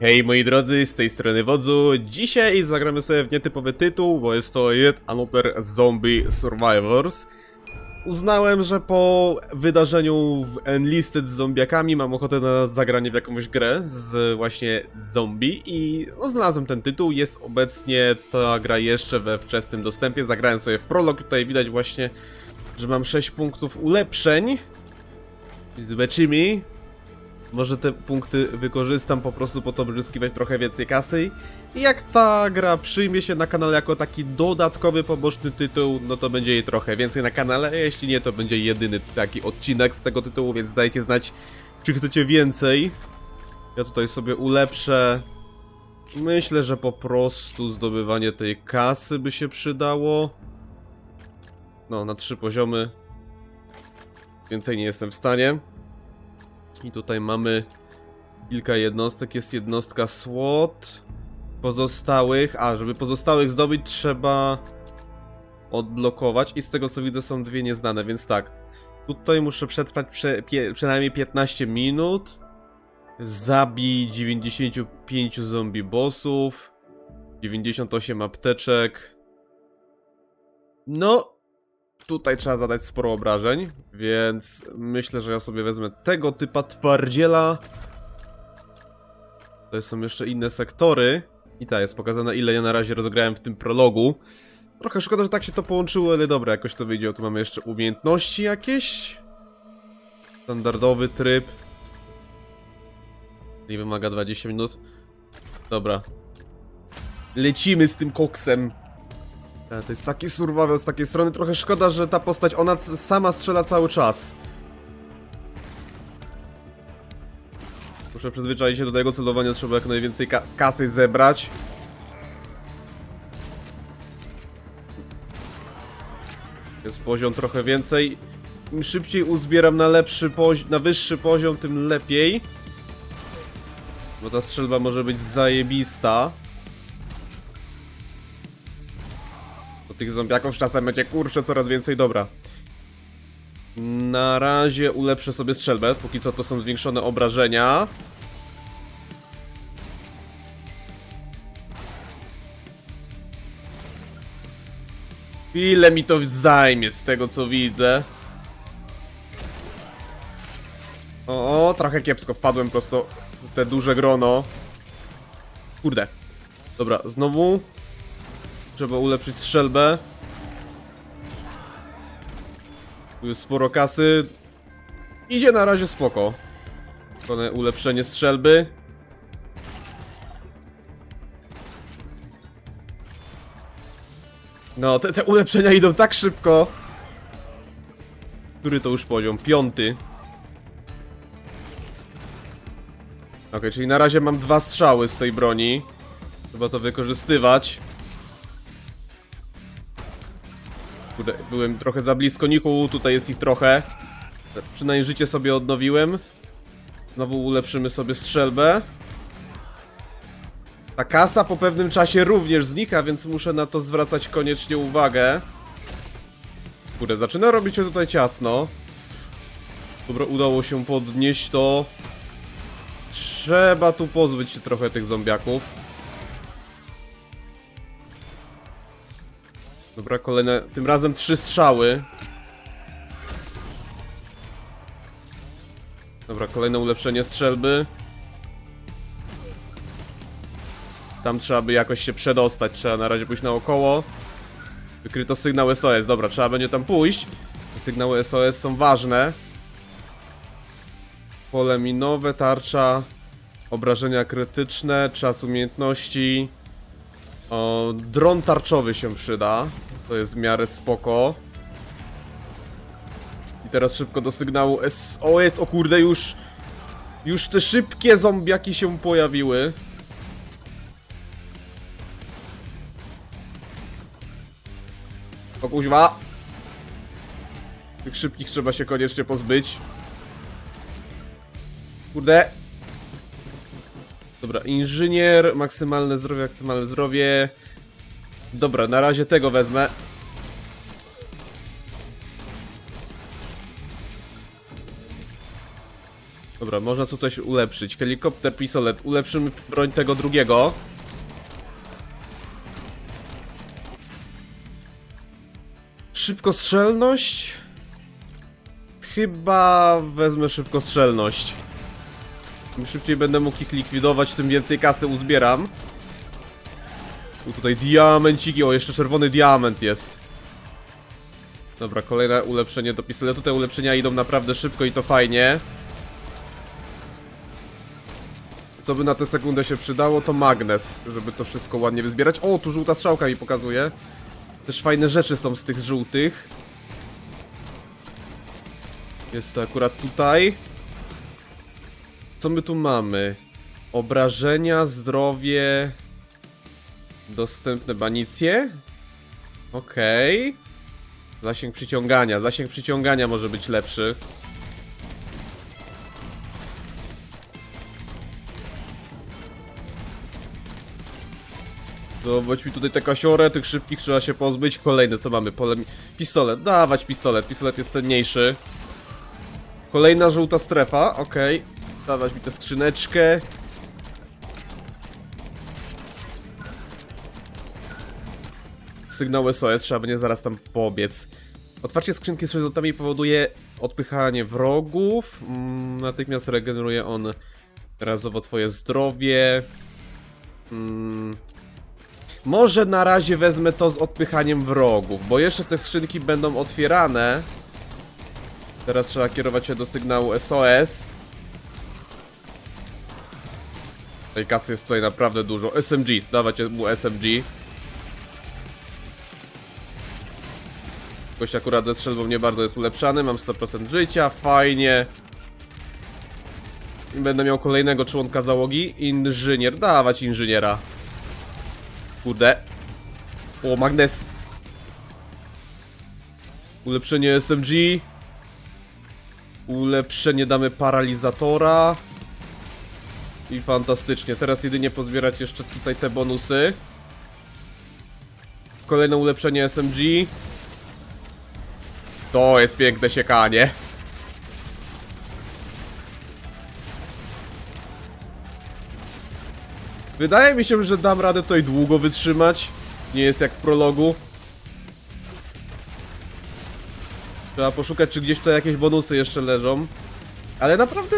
Hej moi drodzy, z tej strony Wodzu. Dzisiaj zagramy sobie w nietypowy tytuł, bo jest to Yet Another Zombie Survivors. Uznałem, że po wydarzeniu w Enlisted z zombiakami mam ochotę na zagranie w jakąś grę z właśnie zombie i no, znalazłem ten tytuł. Jest obecnie ta gra jeszcze we wczesnym dostępie. Zagrałem sobie w prolog, tutaj widać właśnie, że mam 6 punktów ulepszeń. Zobaczymy. Może te punkty wykorzystam po prostu po to, by zyskiwać trochę więcej kasy. I jak ta gra przyjmie się na kanale jako taki dodatkowy, poboczny tytuł, no to będzie jej trochę więcej na kanale, jeśli nie, to będzie jedyny taki odcinek z tego tytułu, więc dajcie znać, czy chcecie więcej. Ja tutaj sobie ulepszę. Myślę, że po prostu zdobywanie tej kasy by się przydało. No, na trzy poziomy. Więcej nie jestem w stanie. I tutaj mamy kilka jednostek. Jest jednostka SWOT. Pozostałych. A, żeby pozostałych zdobyć, trzeba odblokować. I z tego co widzę, są dwie nieznane, więc tak. Tutaj muszę przetrwać prze, pie, przynajmniej 15 minut. Zabij 95 zombie bossów. 98 apteczek. No, Tutaj trzeba zadać sporo obrażeń, więc myślę, że ja sobie wezmę tego typa twardziela. Tutaj są jeszcze inne sektory. I ta jest pokazane, ile ja na razie rozgrałem w tym prologu. Trochę szkoda, że tak się to połączyło, ale dobra, jakoś to wyjdzie. Tu mamy jeszcze umiejętności jakieś. Standardowy tryb. Nie wymaga 20 minut. Dobra. Lecimy z tym koksem. E, To jest taki survival z takiej strony. Trochę szkoda, że ta postać, ona sama strzela cały czas. Muszę przyzwyczaić się do tego celowania, trzeba jak najwięcej ka kasy zebrać. Jest poziom trochę więcej. Im szybciej uzbieram na lepszy na wyższy poziom, tym lepiej. Bo ta strzelba może być zajebista. Tych zombiaków czasem będzie kurczę coraz więcej dobra. Na razie ulepszę sobie strzelbę, póki co to są zwiększone obrażenia. Ile mi to zajmie z tego co widzę. O, o, trochę kiepsko wpadłem prosto w te duże grono. Kurde. Dobra, znowu Trzeba ulepszyć strzelbę. Tu jest sporo kasy. Idzie na razie spoko. Kolejne ulepszenie strzelby. No, te, te ulepszenia idą tak szybko. Który to już poziom? Piąty. Ok, czyli na razie mam dwa strzały z tej broni. Trzeba to wykorzystywać. Kurde, byłem trochę za blisko Niku, tutaj jest ich trochę. Przynajmniej życie sobie odnowiłem. Znowu ulepszymy sobie strzelbę. Ta kasa po pewnym czasie również znika, więc muszę na to zwracać koniecznie uwagę. Kurde, zaczyna robić się tutaj ciasno. Dobra, udało się podnieść to. Trzeba tu pozbyć się trochę tych zombiaków. Dobra, kolejne. Tym razem trzy strzały. Dobra, kolejne ulepszenie strzelby. Tam trzeba by jakoś się przedostać. Trzeba na razie pójść naokoło. Wykryto sygnał SOS. Dobra, trzeba będzie tam pójść. Te sygnały SOS są ważne. Pole minowe, tarcza. Obrażenia krytyczne, czas umiejętności. O, dron tarczowy się przyda. To jest w miarę spoko. I teraz szybko do sygnału SOS. O kurde, już... Już te szybkie zombiaki się pojawiły. O kuźwa. Tych szybkich trzeba się koniecznie pozbyć. Kurde. Dobra, inżynier, maksymalne zdrowie, maksymalne zdrowie. Dobra, na razie tego wezmę. Dobra, można coś ulepszyć. Helikopter, pistolet. Ulepszymy broń tego drugiego. Szybkostrzelność? Chyba wezmę szybkostrzelność. Im szybciej będę mógł ich likwidować, tym więcej kasy uzbieram. U, tutaj diamenciki, o jeszcze czerwony diament jest. Dobra, kolejne ulepszenie do pistoletu. Te ulepszenia idą naprawdę szybko i to fajnie. Co by na tę sekundę się przydało, to magnes, żeby to wszystko ładnie wyzbierać. O, tu żółta strzałka mi pokazuje. Też fajne rzeczy są z tych żółtych. Jest to akurat tutaj. Co my tu mamy? Obrażenia, zdrowie... Dostępne banicje? Okej. Zasięg przyciągania. Zasięg przyciągania może być lepszy. Zobacz mi tutaj te kasiorę, tych szybkich trzeba się pozbyć. Kolejny co mamy? Pole... Pistolet, dawać pistolet, pistolet jest cenniejszy. Kolejna żółta strefa, okej. Dawać mi tę skrzyneczkę. Sygnał SOS, trzeba będzie zaraz tam pobiec. Otwarcie skrzynki z przedmiotami powoduje odpychanie wrogów. Mm, natychmiast regeneruje on razowo twoje zdrowie. Mm, może na razie wezmę to z odpychaniem wrogów, bo jeszcze te skrzynki będą otwierane. Teraz trzeba kierować się do sygnału SOS. Tej kasy jest tutaj naprawdę dużo. SMG, dawać mu SMG. Gość akurat ze strzelbą nie bardzo jest ulepszany, mam 100% życia, fajnie. I będę miał kolejnego członka załogi. Inżynier, dawać inżyniera. Kurde. O, magnes. Ulepszenie SMG. Ulepszenie damy paralizatora. I fantastycznie. Teraz jedynie pozbierać jeszcze tutaj te bonusy. Kolejne ulepszenie SMG. To jest piękne siekanie. Wydaje mi się, że dam radę tutaj długo wytrzymać. Nie jest jak w prologu. Trzeba poszukać, czy gdzieś tutaj jakieś bonusy jeszcze leżą. Ale naprawdę...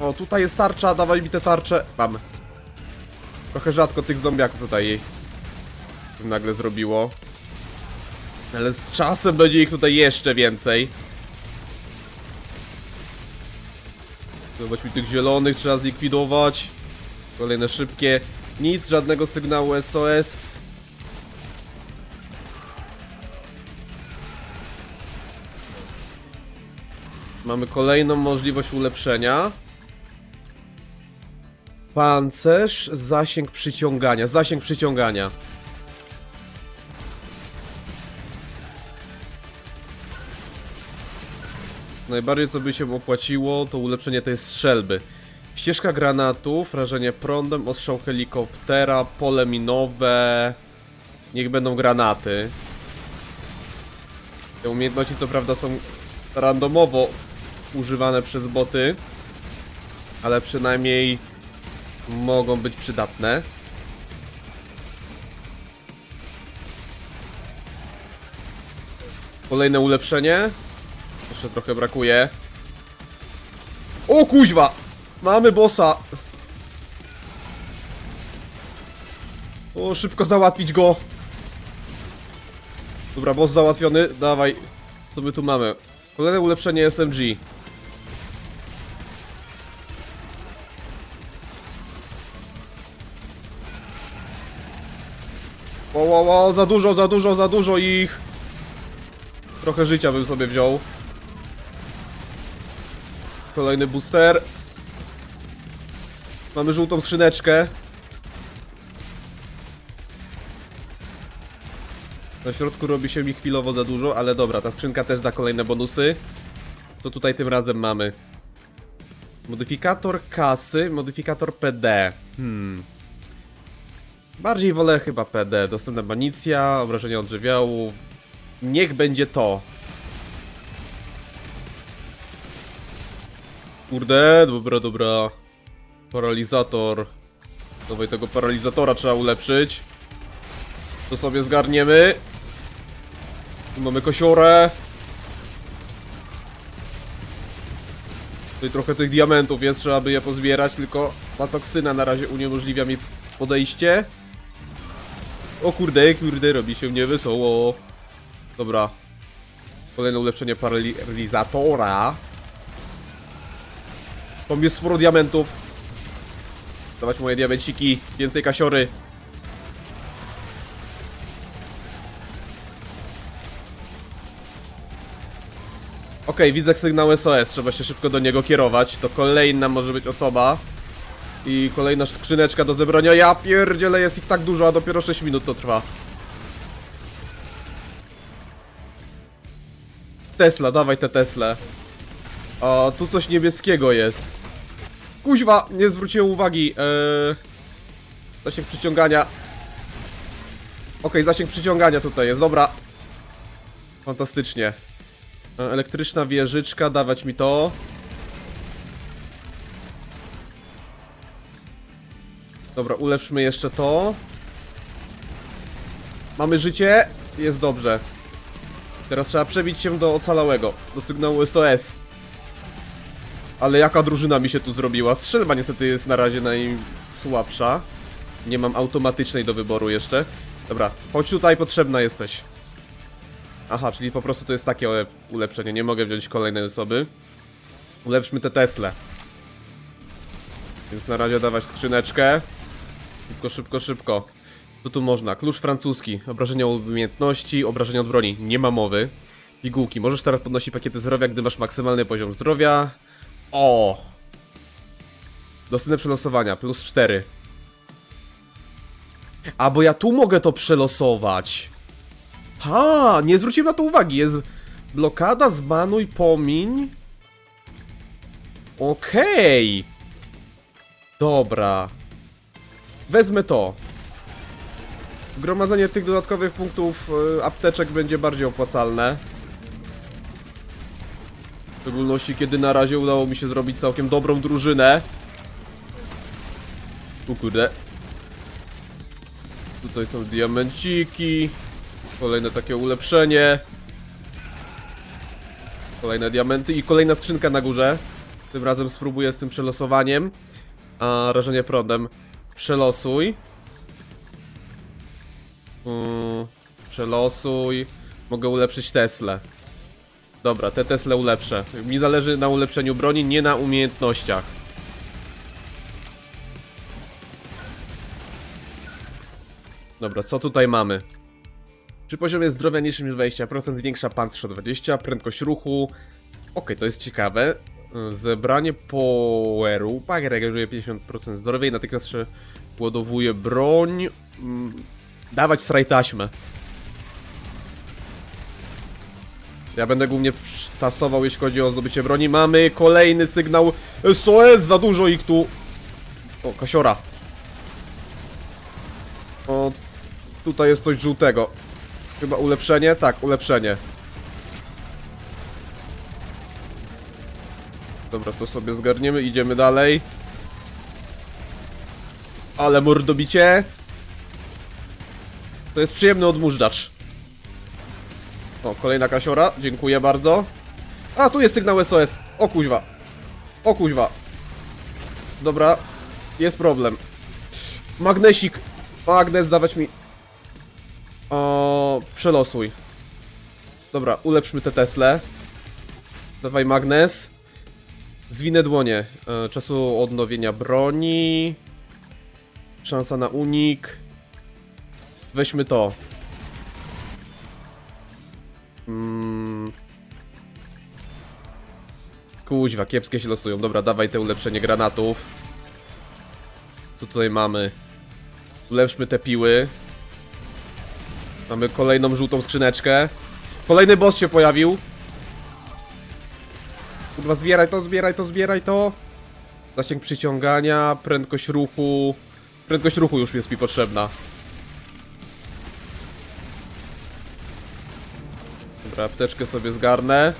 O, tutaj jest tarcza, dawaj mi te tarcze. Mam. Trochę rzadko tych zombiaków tutaj nagle zrobiło. Ale z czasem będzie ich tutaj jeszcze więcej. Zobacz mi tych zielonych, trzeba zlikwidować. Kolejne szybkie. Nic, żadnego sygnału SOS. Mamy kolejną możliwość ulepszenia. Pancerz, zasięg przyciągania. Zasięg przyciągania. Najbardziej co by się opłaciło to ulepszenie tej strzelby. Ścieżka granatów, rażenie prądem, ostrzał helikoptera, pole minowe. Niech będą granaty. Te umiejętności co prawda są randomowo używane przez boty, ale przynajmniej mogą być przydatne. Kolejne ulepszenie. Jeszcze trochę brakuje. O kuźwa! Mamy bossa! O, szybko załatwić go! Dobra, boss załatwiony. Dawaj. Co my tu mamy? Kolejne ulepszenie SMG. Wow, wow, wow, za dużo, za dużo, za dużo ich! Trochę życia bym sobie wziął. Kolejny booster. Mamy żółtą skrzyneczkę. Na środku robi się mi chwilowo za dużo, ale dobra, ta skrzynka też da kolejne bonusy. Co tutaj tym razem mamy? Modyfikator kasy, modyfikator PD. Hmm. Bardziej wolę chyba PD. Dostępna banicja, obrażenia od żywiołu. Niech będzie to. Kurde, dobra, dobra. Paralizator. Dawaj tego paralizatora trzeba ulepszyć. To sobie zgarniemy. Tu mamy kosiorę. Tutaj trochę tych diamentów jest, trzeba by je pozbierać, tylko ta toksyna na razie uniemożliwia mi podejście. O kurde, kurde, robi się niewesoło. Dobra. Kolejne ulepszenie paralizatora. Tam jest sporo diamentów. Dawać moje diamenciki, więcej kasiory. Okej, widzę sygnał SOS, trzeba się szybko do niego kierować. To kolejna może być osoba. I kolejna skrzyneczka do zebrania. Ja pierdzielę, jest ich tak dużo, a dopiero 6 minut to trwa. Tesla, dawaj te Tesla. A tu coś niebieskiego jest. Kuźwa, nie zwróciłem uwagi. Eee, zasięg przyciągania. Okej, zasięg przyciągania tutaj jest, dobra. Fantastycznie. E, Elektryczna wieżyczka, dawać mi to. Dobra, ulepszmy jeszcze to. Mamy życie, jest dobrze. Teraz trzeba przebić się do ocalałego, do sygnału SOS. Ale jaka drużyna mi się tu zrobiła? Strzelba niestety jest na razie najsłabsza. Nie mam automatycznej do wyboru jeszcze. Dobra, chodź tutaj, potrzebna jesteś. Aha, czyli po prostu to jest takie ule- ulepszenie, nie mogę wziąć kolejnej osoby. Ulepszmy te Tesle. Więc na razie dawać skrzyneczkę. Szybko, szybko, szybko. Co tu można? Klucz francuski. Obrażenia umiejętności, obrażenia od broni. Nie ma mowy. Pigułki. Możesz teraz podnosić pakiety zdrowia, gdy masz maksymalny poziom zdrowia. O! Dostępne przelosowania. Plus 4. A, bo ja tu mogę to przelosować. Ha, nie zwróciłem na to uwagi. Jest blokada, zbanuj, pomiń. Okej. Dobra. Wezmę to. Gromadzenie tych dodatkowych punktów y, apteczek będzie bardziej opłacalne. W szczególności, kiedy na razie udało mi się zrobić całkiem dobrą drużynę. U kurde. Tutaj są diamenciki. Kolejne takie ulepszenie. Kolejne diamenty i kolejna skrzynka na górze. Tym razem spróbuję z tym przelosowaniem. A rażenie prądem. Przelosuj. Mm, przelosuj. Mogę ulepszyć Teslę. Dobra, te Tesla ulepszę. Mi zależy na ulepszeniu broni, nie na umiejętnościach. Dobra, co tutaj mamy? Przy poziomie zdrowia niższym niż 20% zwiększa pancerz o 20, prędkość ruchu. Okej, to jest ciekawe. Zebranie poweru. Pak regeneruje 50% zdrowia i natychmiast się ładowuje broń. Mm, Dawać straj taśmę. Ja będę głównie tasował, jeśli chodzi o zdobycie broni. Mamy kolejny sygnał SOS, za dużo ich tu. O, kasiora. O, tutaj jest coś żółtego. Chyba ulepszenie? Tak, ulepszenie. Dobra, to sobie zgarniemy, idziemy dalej. Ale mordobicie. To jest przyjemny odmurzacz. O, kolejna kasiora, dziękuję bardzo. A, tu jest sygnał SOS. O kuźwa. O kuźwa. Dobra, jest problem. Magnesik. Magnes, dawać mi. O, przelosuj. Dobra, ulepszmy te Tesle. Dawaj magnes. Zwinę dłonie. E, czasu odnowienia broni. Szansa na unik. Weźmy to. Mm. Kuźwa, kiepskie się losują. Dobra, dawaj te ulepszenie granatów. Co tutaj mamy? Ulepszmy te piły. Mamy kolejną żółtą skrzyneczkę. Kolejny boss się pojawił. Kurwa, zbieraj to, zbieraj to, zbieraj to. Zasięg przyciągania, prędkość ruchu. Prędkość ruchu już jest mi potrzebna. Dobra, apteczkę sobie zgarnę.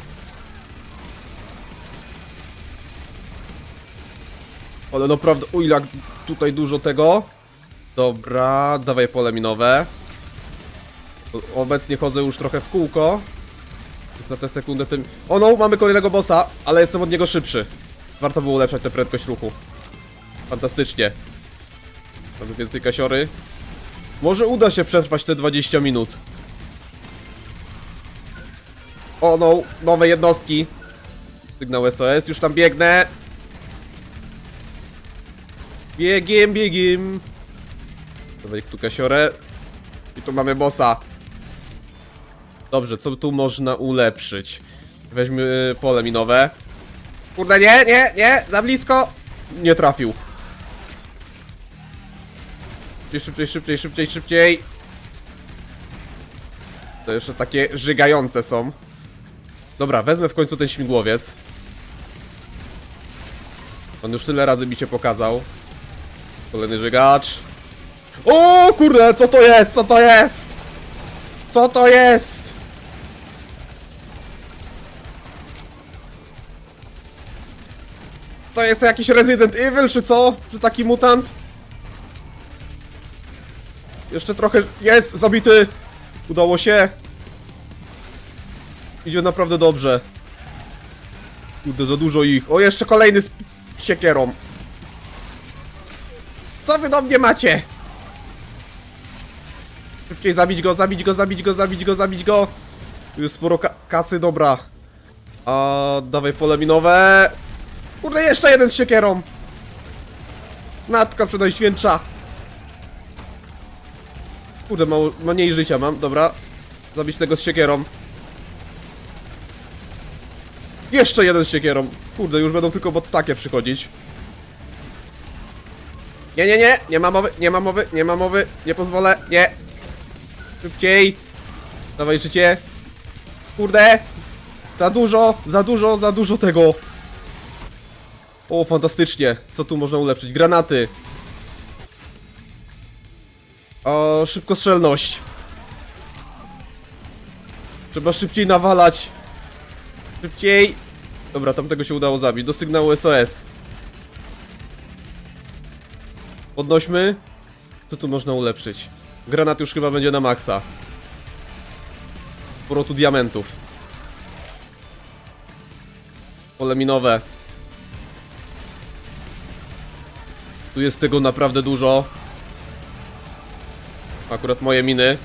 Ale naprawdę, o tutaj dużo tego. Dobra, dawaj pole minowe. Obecnie chodzę już trochę w kółko. Więc na tę sekundę tym... O no, mamy kolejnego bossa, ale jestem od niego szybszy. Warto było ulepszać tę prędkość ruchu. Fantastycznie. Mamy więcej kasiory. Może uda się przetrwać te 20 minut. O no, nowe jednostki. Sygnał SOS, już tam biegnę. Biegiem, biegiem. Dawaj tu kasiorę. I tu mamy bossa. Dobrze, co tu można ulepszyć? Weźmy pole minowe. Kurde, nie, nie, nie, za blisko. Nie trafił. Szybciej, szybciej, szybciej, szybciej. To jeszcze takie żygające są. Dobra, wezmę w końcu ten śmigłowiec. On już tyle razy mi się pokazał. Kolejny żygacz. O kurde, co to jest? Co to jest? Co to jest? To jest jakiś Resident Evil, czy co? Czy taki mutant? Jeszcze trochę... Jest! Zabity! Udało się! Idzie naprawdę dobrze. Kurde, za dużo ich. O, jeszcze kolejny z siekierą. Co wy do mnie macie? Szybciej zabić go, zabić go, zabić go, zabić go, zabić go. Jest sporo ka kasy, dobra. A dawaj pole minowe. Kurde, jeszcze jeden z siekierą. Matka przedajświętsza. Kurde, mało, mniej życia mam, dobra. Zabić tego z siekierą. Jeszcze jeden z siekierą. Kurde, już będą tylko bot takie przychodzić. Nie, nie, nie, nie ma mowy, nie ma mowy, nie ma mowy, nie pozwolę, nie. Szybciej. Dawaj życie. Kurde. Za dużo, za dużo, za dużo tego. O, fantastycznie. Co tu można ulepszyć? Granaty. O, szybkostrzelność. Trzeba szybciej nawalać. Szybciej. Dobra, tamtego się udało zabić. Do sygnału SOS. Podnośmy. Co tu można ulepszyć? Granat już chyba będzie na maksa. Sporo tu diamentów. Pole minowe. Tu jest tego naprawdę dużo. Akurat moje miny.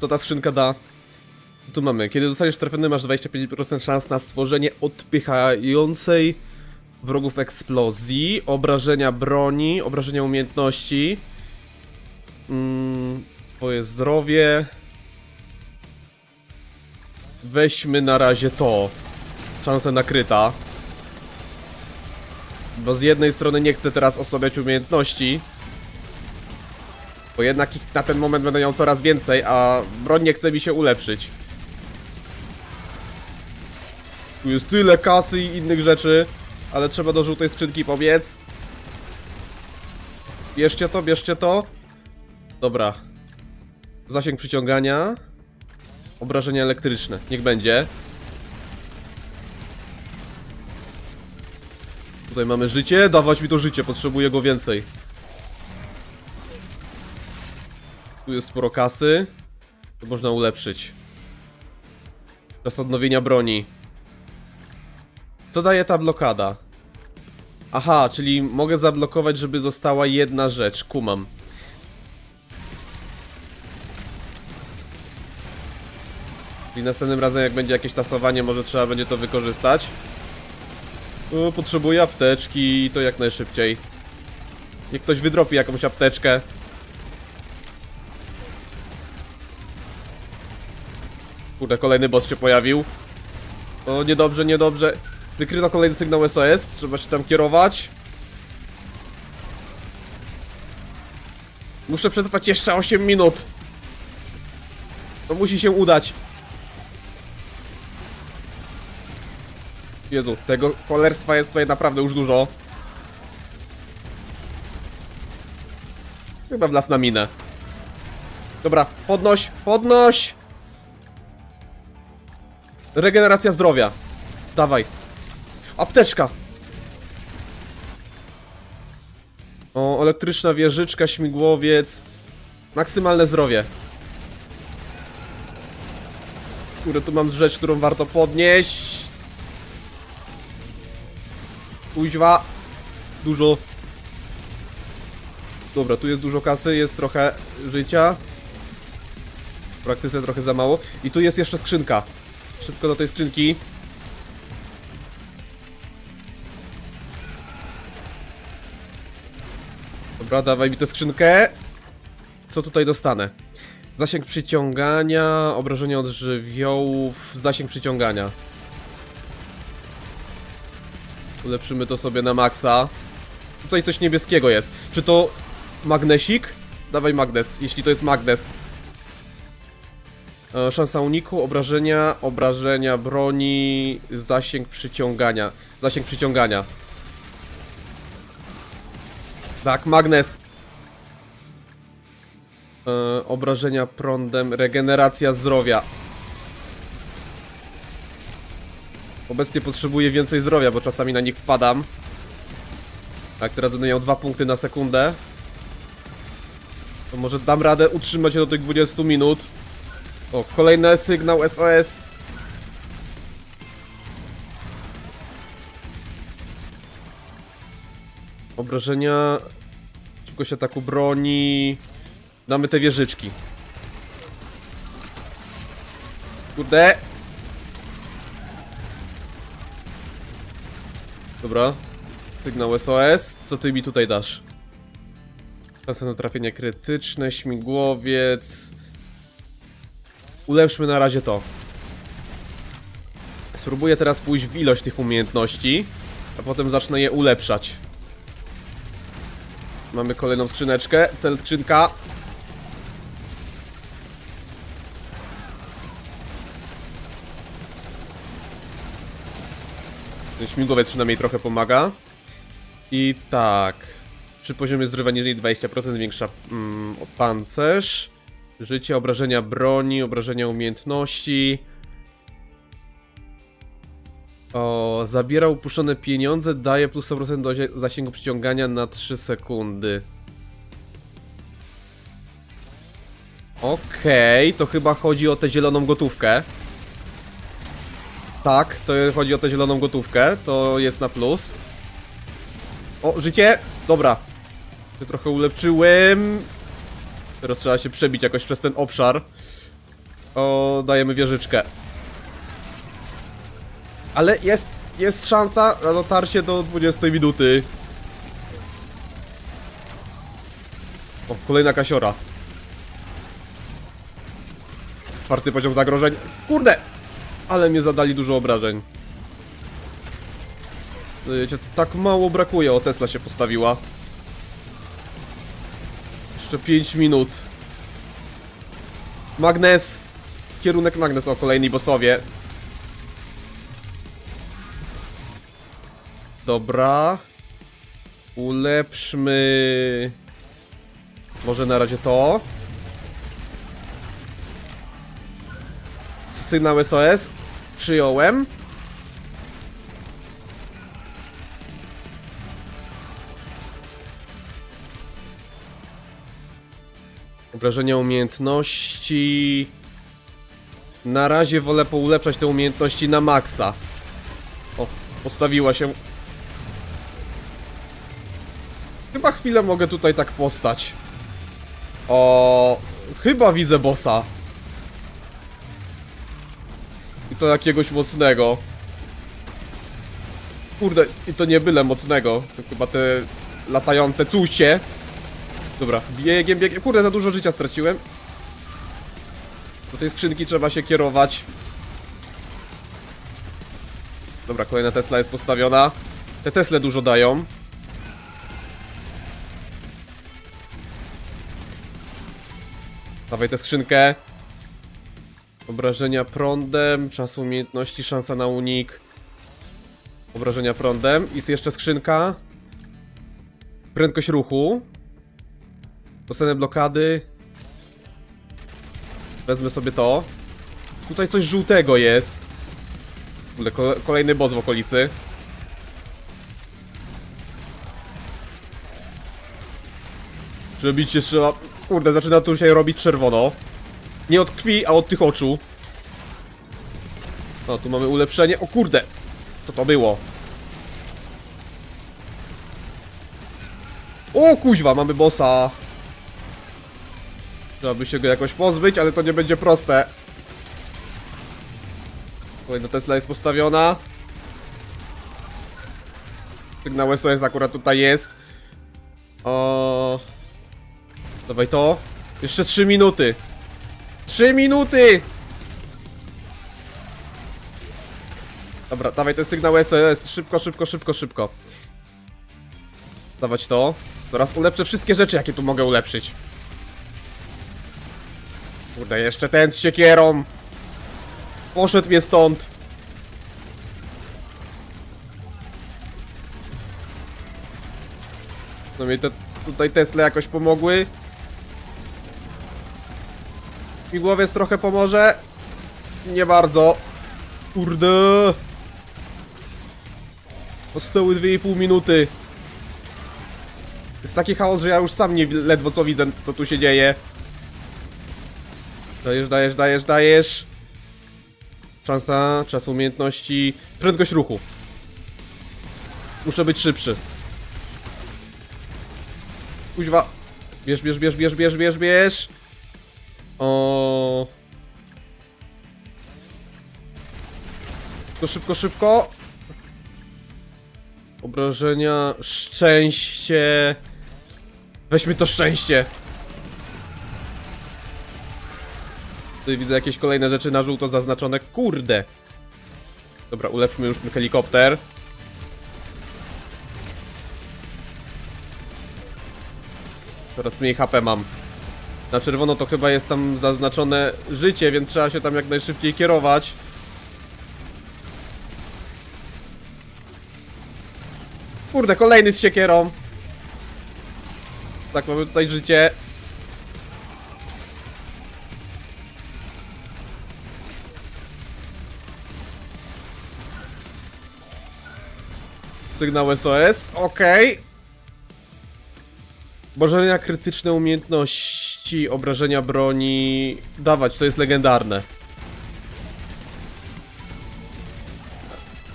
Co ta skrzynka da? Tu mamy. Kiedy zostaniesz trafiony, masz 25% szans na stworzenie odpychającej wrogów eksplozji, obrażenia broni, obrażenia umiejętności, mm, twoje zdrowie. Weźmy na razie to. Szansę nakryta. Bo z jednej strony nie chcę teraz osłabiać umiejętności. Bo jednak ich na ten moment będę miał coraz więcej, a broń nie chce mi się ulepszyć. Tu jest tyle kasy i innych rzeczy, ale trzeba do żółtej skrzynki pobiec. Bierzcie to, bierzcie to. Dobra. Zasięg przyciągania. Obrażenia elektryczne. Niech będzie. Tutaj mamy życie. Dawać mi to życie, potrzebuję go więcej. Tu jest sporo kasy. To można ulepszyć. Czas odnowienia broni. Co daje ta blokada? Aha, czyli mogę zablokować, żeby została jedna rzecz. Kumam. Czyli następnym razem, jak będzie jakieś tasowanie, może trzeba będzie to wykorzystać. O, potrzebuję apteczki i to jak najszybciej. Niech ktoś wydropi jakąś apteczkę. Kurde, kolejny boss się pojawił. O, niedobrze, niedobrze. Wykryto kolejny sygnał SOS. Trzeba się tam kierować. Muszę przetrwać jeszcze 8 minut. To musi się udać. Jezu, tego cholerstwa jest tutaj naprawdę już dużo. Chyba w las na minę. Dobra, podnoś, podnoś! Regeneracja zdrowia. Dawaj. Apteczka. O, elektryczna wieżyczka, śmigłowiec. Maksymalne zdrowie. Kurde, tu mam rzecz, którą warto podnieść. Kuźwa. Dużo. Dobra, tu jest dużo kasy, jest trochę życia. W praktyce trochę za mało. I tu jest jeszcze skrzynka. Szybko do tej skrzynki. Dobra, dawaj mi tę skrzynkę. Co tutaj dostanę? Zasięg przyciągania, obrażenia od żywiołów, zasięg przyciągania. Ulepszymy to sobie na maksa. Tutaj coś niebieskiego jest. Czy to magnesik? Dawaj magnes, jeśli to jest magnes. E, Szansa uniku, obrażenia, obrażenia broni, zasięg przyciągania. Zasięg przyciągania. Tak, magnes. E, obrażenia prądem, regeneracja zdrowia. Obecnie potrzebuję więcej zdrowia, bo czasami na nich wpadam. Tak, teraz będę miał dwa punkty na sekundę. To może dam radę utrzymać się do tych 20 minut. O, kolejny sygnał SOS. Obrażenia. Szybkość ataku broni. Damy te wieżyczki. Kurde. Dobra. Sygnał SOS. Co ty mi tutaj dasz? Szansa na trafienie krytyczne, śmigłowiec. Ulepszmy na razie to. Spróbuję teraz pójść w ilość tych umiejętności, a potem zacznę je ulepszać. Mamy kolejną skrzyneczkę. Cel skrzynka. Ten śmigłowiec przynajmniej trochę pomaga. I tak. Przy poziomie zdrowia niżej 20% większa mm, pancerz. Życie, obrażenia broni, obrażenia umiejętności. O, zabiera upuszczone pieniądze, daje plus 100% do zasięgu przyciągania na 3 sekundy. Okej, to chyba chodzi o tę zieloną gotówkę. Tak, to chodzi o tę zieloną gotówkę, to jest na plus. O, życie! Dobra. Się trochę ulepszyłem. Teraz trzeba się przebić jakoś przez ten obszar. O, dajemy wieżyczkę. Ale jest, jest szansa na dotarcie do 20 minuty. O, kolejna kasiora. Czwarty poziom zagrożeń. Kurde! Ale mnie zadali dużo obrażeń. Wiecie, tak mało brakuje. O, Tesla się postawiła. Jeszcze 5 minut. Magnes! Kierunek Magnes, o kolejni bossowie. Dobra. Ulepszmy... Może na razie to. Sygnał SOS. Przyjąłem. Obrażenia umiejętności. Na razie wolę poulepszać te umiejętności na maksa. O, postawiła się. Chyba chwilę mogę tutaj tak postać. O, chyba widzę bossa. I to jakiegoś mocnego. Kurde, i to nie byle mocnego. To chyba te latające tusie. Dobra, biegiem, biegiem. Kurde, za dużo życia straciłem. Do tej skrzynki trzeba się kierować. Dobra, kolejna Tesla jest postawiona. Te Tesle dużo dają. Dawaj tę skrzynkę. Obrażenia prądem, czas umiejętności, szansa na unik. Obrażenia prądem. Jest jeszcze skrzynka. Prędkość ruchu. Dostanę blokady. Wezmę sobie to. Tutaj coś żółtego jest. Kolejny boss w okolicy. Się trzeba... Kurde, zaczyna tu się robić czerwono. Nie od krwi, a od tych oczu. O, tu mamy ulepszenie. O kurde! Co to było? O kuźwa, mamy bossa. Trzeba by się go jakoś pozbyć, ale to nie będzie proste. Kolejna Tesla jest postawiona. Sygnał SOS akurat tutaj jest. O. Dawaj to. Jeszcze 3 minuty. 3 minuty! Dobra, dawaj ten sygnał SOS. Szybko, szybko, szybko, szybko. Dawać to. Teraz ulepszę wszystkie rzeczy, jakie tu mogę ulepszyć. Kurde, jeszcze ten z siekierą. Poszedł mnie stąd. No mi te tutaj Tesla jakoś pomogły. Migłowiec trochę pomoże. Nie bardzo. Kurde. Zostały 2,5 minuty. Jest taki chaos, że ja już sam nie ledwo co widzę, co tu się dzieje. Dajesz, dajesz, dajesz, dajesz. Szansa, czas umiejętności, prędkość ruchu. Muszę być szybszy. Kuźwa. Bierz, bierz, bierz, bierz, bierz, bierz, bierz. O. To szybko, szybko. Obrażenia, szczęście. Weźmy to szczęście. Tutaj widzę jakieś kolejne rzeczy na żółto zaznaczone. Kurde. Dobra, ulepszmy już ten helikopter. Teraz mniej HP mam. Na czerwono to chyba jest tam zaznaczone życie, więc trzeba się tam jak najszybciej kierować. Kurde, kolejny z siekierą. Tak, mamy tutaj życie. Sygnał SOS, okej. Obrażenia krytyczne umiejętności, obrażenia broni. Dawać, to jest legendarne.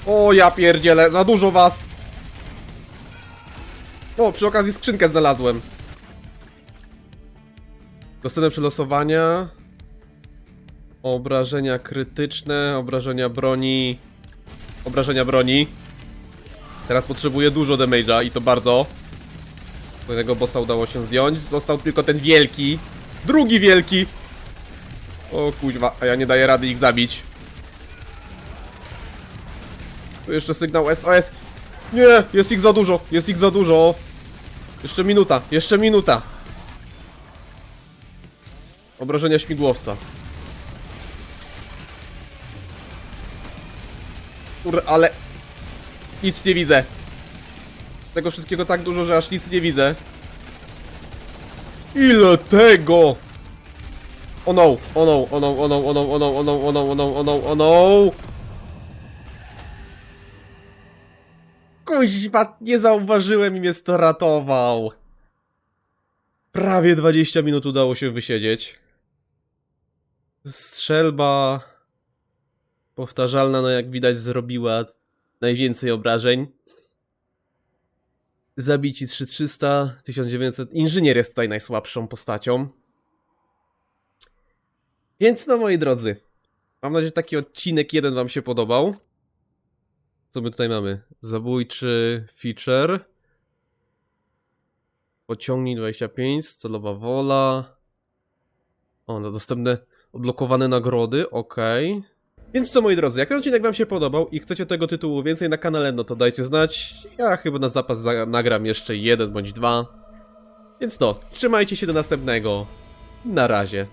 O, ja pierdzielę, za dużo was! O, przy okazji skrzynkę znalazłem. Dostanę przelosowania. Obrażenia krytyczne, obrażenia broni. Obrażenia broni. Teraz potrzebuję dużo damage'a i to bardzo. Kolejnego bossa udało się zdjąć. Został tylko ten wielki. Drugi wielki! O kuźwa, a ja nie daję rady ich zabić. Tu jeszcze sygnał SOS. Nie, jest ich za dużo, jest ich za dużo. Jeszcze minuta, jeszcze minuta. Obrażenia śmigłowca. Kurde, ale... Nic nie widzę. Tego wszystkiego tak dużo, że aż nic nie widzę. Ile tego? O no, o no, o no, o no, o no, o no, o no, o no, o no, o no, o no. Nie zauważyłem i mnie to ratował. Prawie 20 minut udało się wysiedzieć. Strzelba powtarzalna, no jak widać, zrobiła najwięcej obrażeń. Zabici 3300, 1900. Inżynier jest tutaj najsłabszą postacią. Więc no moi drodzy, mam nadzieję, że taki odcinek jeden wam się podobał. Co my tutaj mamy? Zabójczy feature. Pociągnij 25, celowa wola. O, no dostępne odblokowane nagrody, ok. Więc co moi drodzy, jak ten odcinek wam się podobał i chcecie tego tytułu więcej na kanale, no to dajcie znać. Ja chyba na zapas za nagram jeszcze jeden bądź dwa. Więc to, trzymajcie się do następnego. Na razie.